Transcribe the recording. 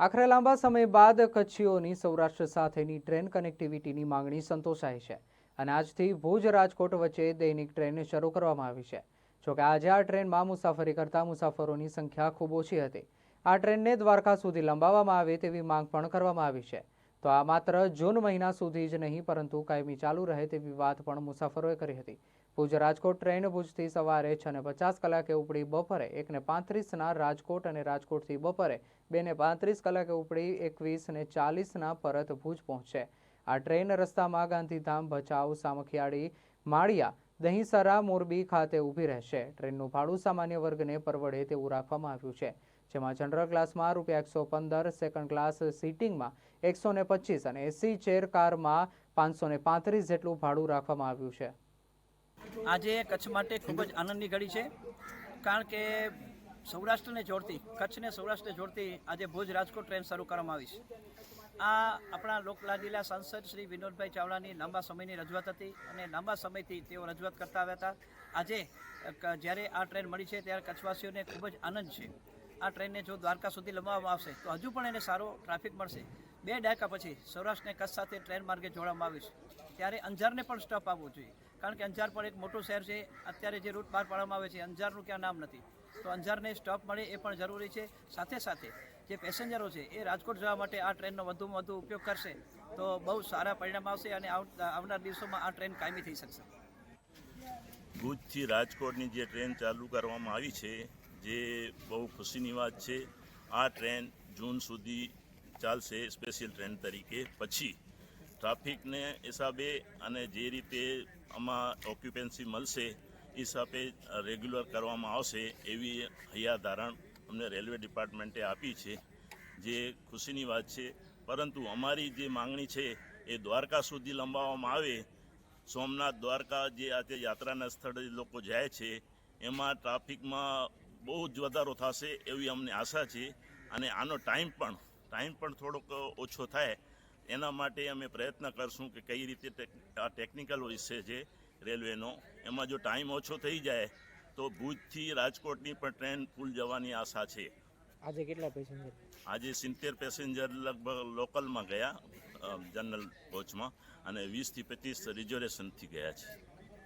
આખરે લાંબા સમય બાદ કચ્છીઓની સૌરાષ્ટ્ર સાથેની ટ્રેન કનેક્ટિવિટીની માંગણી સંતોષાઈ છે અને આજથી ભુજ રાજકોટ વચ્ચે દૈનિક ટ્રેન શરૂ કરવામાં આવી છે. જોકે આજે આ ટ્રેનમાં મુસાફરી કરતા મુસાફરોની સંખ્યા ખૂબ ઓછી હતી. આ ટ્રેનને દ્વારકા સુધી લંબાવવામાં આવે તેવી માંગ પણ કરવામાં આવી છે. તો આ માત્ર જૂન મહિના સુધી જ નહીં, પરંતુ કાયમી ચાલુ રહે તેવી વાત પણ મુસાફરોએ કરી હતી. ભુજ રાજકોટ ટ્રેન ભુજથી સવારે છ ને પચાસ કલાકે ઉપડી બપોરે એકને પાંત્રીસના રાજકોટ અને રાજકોટથી બપોરે બેને પાંત્રીસ કલાકે ઉપડી એકવીસ ને ચાલીસના પરત ભુજ પહોંચશે આ ટ્રેન રસ્તામાં ગાંધીધામ ભચાઉ સામખિયાળી માળિયા દહીંસરા મોરબી ખાતે ઊભી રહેશે. ટ્રેનનું ભાડું સામાન્ય વર્ગને પરવડે તેવું રાખવામાં આવ્યું છે. જેમાં જનરલ ક્લાસમાં રૂપિયા એકસો પંદર સેકન્ડ ક્લાસ સીટિંગમાં એકસો ને પચીસ અને એસી ચેર કારમાં પાંચસો ને પાંત્રીસ જેટલું ભાડું રાખવામાં આવ્યું છે. આજે કચ્છ માટે ખૂબ જ આનંદની ઘડી છે, કારણ કે સૌરાષ્ટ્રને જોડતી, કચ્છને સૌરાષ્ટ્રને જોડતી આજે ભુજ રાજકોટ ટ્રેન શરૂ કરવામાં આવી છે. આ આપણા લોકલાડીલા સાંસદ શ્રી વિનોદભાઈ ચાવડાની લાંબા સમયની રજૂઆત હતી અને લાંબા સમયથી તેઓ રજૂઆત કરતા આવ્યા હતા. આજે જ્યારે આ ટ્રેન મળી છે ત્યારે કચ્છવાસીઓને ખૂબ જ આનંદ છે. આ ટ્રેનને જો દ્વારકા સુધી લંબાવવામાં આવશે તો હજુ પણ એને સારો ટ્રાફિક મળશે. બે દાયકા પછી સૌરાષ્ટ્રને કચ્છ સાથે ટ્રેન માર્ગે જોડવામાં આવ્યું છે. ત્યારે અંજારને પણ સ્ટોપ આપવો જોઈએ. કારણ કે અંજાર પણ એક મોટું શહેર છે. અત્યારે જે રૂટ બહાર પાડવામાં આવે છે, અંજારનું ક્યાં નામ નથી. તો અંજારને સ્ટોપ મળે એ પણ જરૂરી છે. સાથે સાથે જે પેસેન્જરો છે, એ રાજકોટ જવા માટે આ ટ્રેનનો વધુમાં વધુ ઉપયોગ કરશે. તો બહુ સારા પરિણામ આવશે અને આવનાર દિવસોમાં આ ટ્રેન કાયમી થઈ શકશે. ભુજથી રાજકોટની જે ટ્રેન ચાલુ કરવામાં આવી છે, જે બહુ ખુશીની વાત છે, આ ટ્રેન જૂન સુધી ચાલશે સ્પેશિયલ ટ્રેન તરીકે. પછી ટ્રાફિકને હિસાબે અને જે રીતે આમાં ઓક્યુપેન્સી મળશે, હિસાબે રેગ્યુલર કરવામાં આવશે એવી હૈયાધારણ અમને રેલવે ડિપાર્ટમેન્ટે આપી છે, જે ખુશીની વાત છે. પરંતુ અમારી જે માંગણી છે એ દ્વારકા સુધી લંબાવવામાં આવે. સોમનાથ દ્વારકા જે આજે યાત્રાના સ્થળે લોકો જાય છે, એમાં ટ્રાફિકમાં બહુ જ વધારો થશે એવી અમને આશા છે. અને આનો ટાઈમ પણ ટાઈમ પણ થોડોક ઓછો થાય એના માટે અમે પ્રયત્ન કરશું કે કઈ રીતે આ ટેકનિકલ વિષય છે રેલવેનો એમાં જો ટાઈમ ઓછો થઈ જાય તો ભુજથી રાજકોટની પણ ટ્રેન ફૂલ જવાની આશા છે. આજે કેટલા પેસેન્જર? આજે સિત્તેર પેસેન્જર લગભગ લોકલમાં ગયા જનરલ કોચમાં અને વીસથી પચીસ રિઝર્વેશનથી ગયા છે.